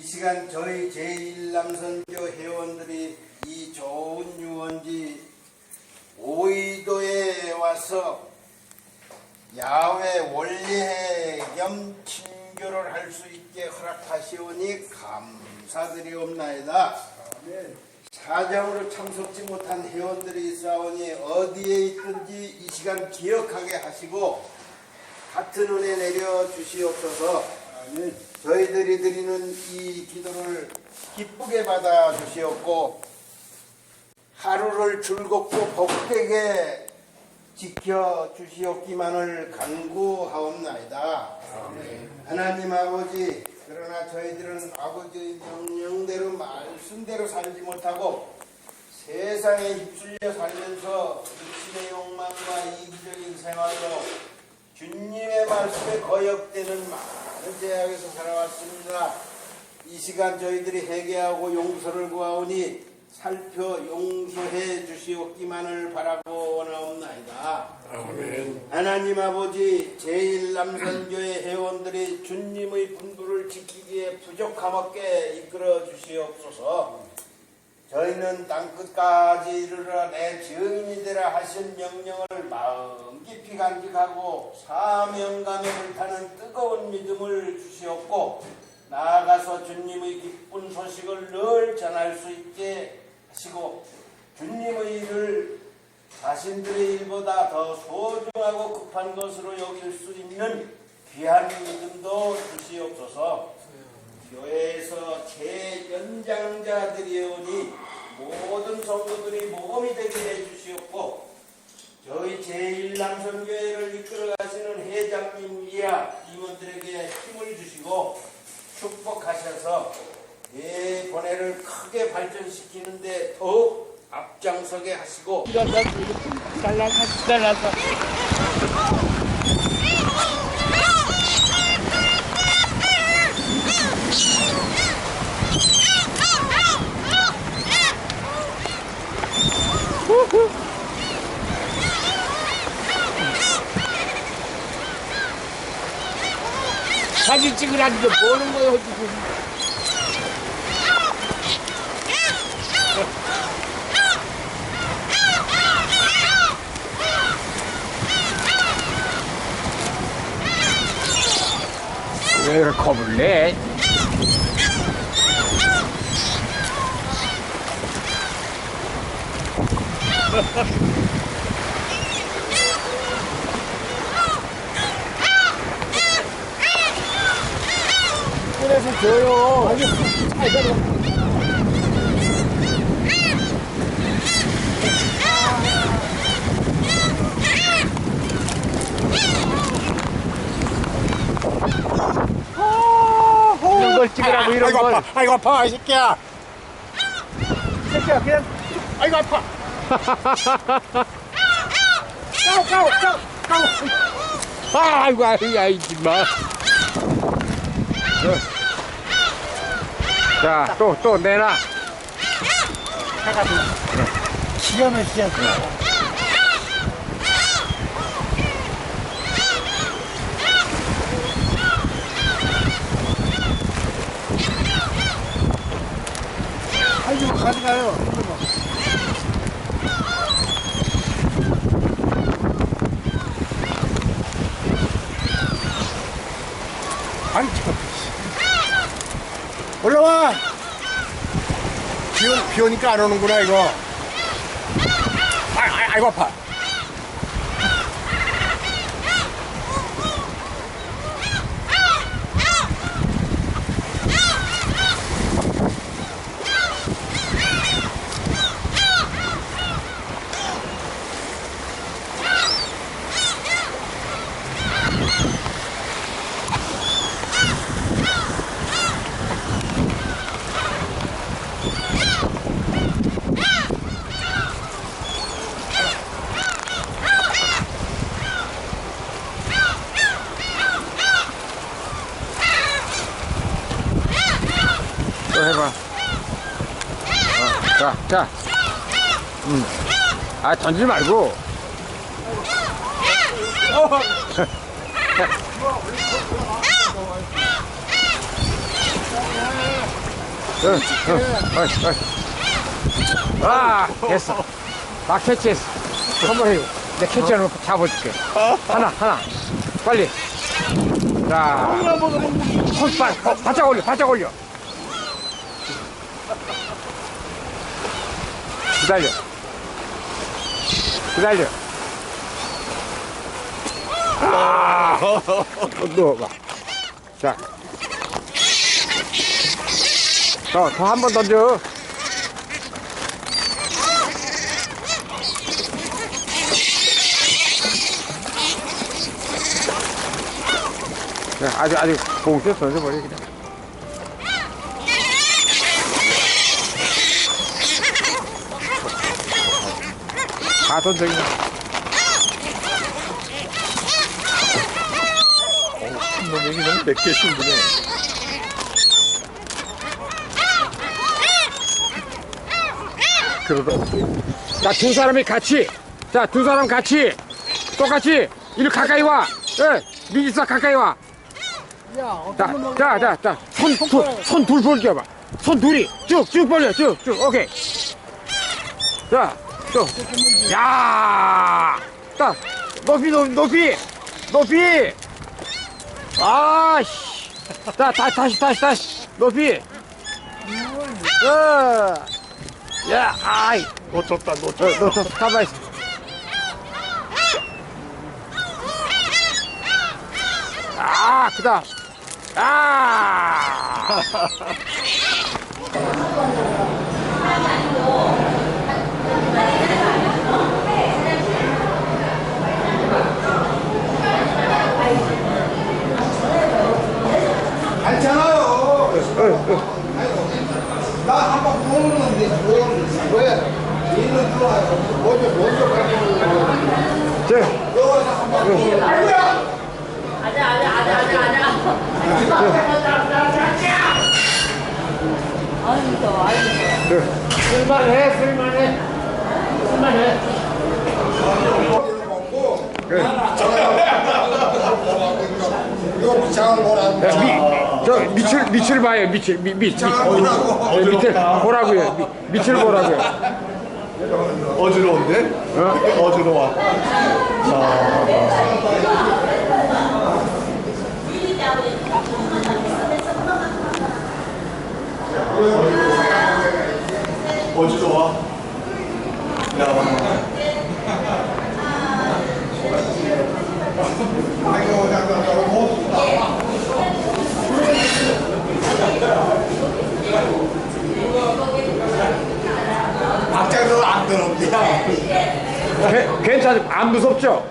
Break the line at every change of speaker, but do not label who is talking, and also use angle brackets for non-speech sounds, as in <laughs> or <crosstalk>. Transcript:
이 시간 저희 제1남선교 회원들이 이 좋은 유원지 오이도에 와서 야외 원리회 겸 친교를 할 수 있게 허락하시오니 감사드리옵나이다. 사정으로 참석지 못한 회원들이 있사오니 어디에 있든지 이 시간 기억하게 하시고 같은 은혜 내려 주시옵소서. 저희들이 드리는 이 기도를 기쁘게 받아 주시옵고 하루를 즐겁고 복되게 지켜 주시옵기만을 간구하옵나이다. 하나님 아버지, 그러나 저희들은 아버지의 명령대로 말씀대로 살지 못하고 세상에 휩쓸려 살면서 육신의 욕망과 이기적인 생활로 주님의 말씀에 거역되는 많은 제약에서 살아왔습니다. 이 시간 저희들이 회개하고 용서를 구하오니 살펴 용서해 주시옵기만을 바라고 원하옵나이다. 하나님 아버지 제1남선교회 회원들이 주님의 분부를 지키기에 부족함 없게 이끌어 주시옵소서. 저희는 땅 끝까지 이르러 내 증인이 되라 하신 명령을 마음 깊이 간직하고 사명감에 불타는 뜨거운 믿음을 주시옵고 나아가서 주님의 기쁜 소식을 늘 전할 수 있게 하시고 주님의 일을 자신들의 일보다 더 소중하고 급한 것으로 여길 수 있는 귀한 믿음도 주시옵소서. 교회에서 제 연장자들이오니 모든 성도들이 모범이 되게 해주시옵고 저희 제1남성교회를 이끌어 가시는 회장님 이하 임원들에게 힘을 주시고 축복하셔서 내 번뇌를 크게 발전시키는데 더욱 앞장서게 하시고
잘라서 잘라서 사진 찍으라는데 뭐는 거예요 지금 왜 이렇게 겁을 내? 그래서 줘요. 아니, 이런 걸 찍으라고 이런
아이고
걸.
아파. 아이고 아파 이 새끼야.
새끼야 그냥.
아이고 아파 까오 까오 까오 까오
아이고 아이고 아이고 마. 자, 또, 또 내놔.
기가 막히지 않구나 아이고 가져가요 아이 참 올라와! 비, 오, 비 오니까 안 오는구나 이거. 아, 아, 아이고 아파
또 해봐. 어, 자, 자. 음. 아, 던지 말고. 아, 됐어. 막 캐치했어. 한번 해요. 내 캐치해놓고 잡아줄게. 하나, 하나. 빨리. 자, 손 바짝 올려, 바짝 올려. 기다려. 기다려. 아, 넣어봐. 자. 더, 더 한 번 던져. 아주, 아주 봉투에 던져버려, 그냥. 다 던져, 그냥.
놈이 너무 몇 개씩 드네. 그러다.
자, 두 사람이 같이. 자, 두 사람 같이. 똑같이. 이리 가까이 와. 예, 미지사 가까이 와. 자, 자, 자, 자. 손, 손, 손둘 벌려봐. 손 둘이. 쭉, 쭉 벌려. 쭉, 쭉. 오케이. 자, 쭉. 야! 딱. 높이, 높이, 높이. 높이. 아, 씨. 자, 다, 다시, 다시, 다시. 높이. 어. 야, 아이.
놓쳤다,
어,
놓쳤다.
너, 저, 가만히 있어. 아, 그 다음. 아! <laughs>
괜찮아요. 나 한번 부르는데 부르는데 왜? 일로 들어와요. 먼저 먼저 가고.
저,
여기서 한번 부르.
쓸만해, 저, 밑을, 밑을 봐요, 밑을, 밑, 밑. 밑. 저 밑을 보라고요. 밑, 밑을 보라고요.
어지러운데? 어? 어지러워. 어지러워. 야,
박자도 안 들었냐?
괜찮아, 안 무섭죠?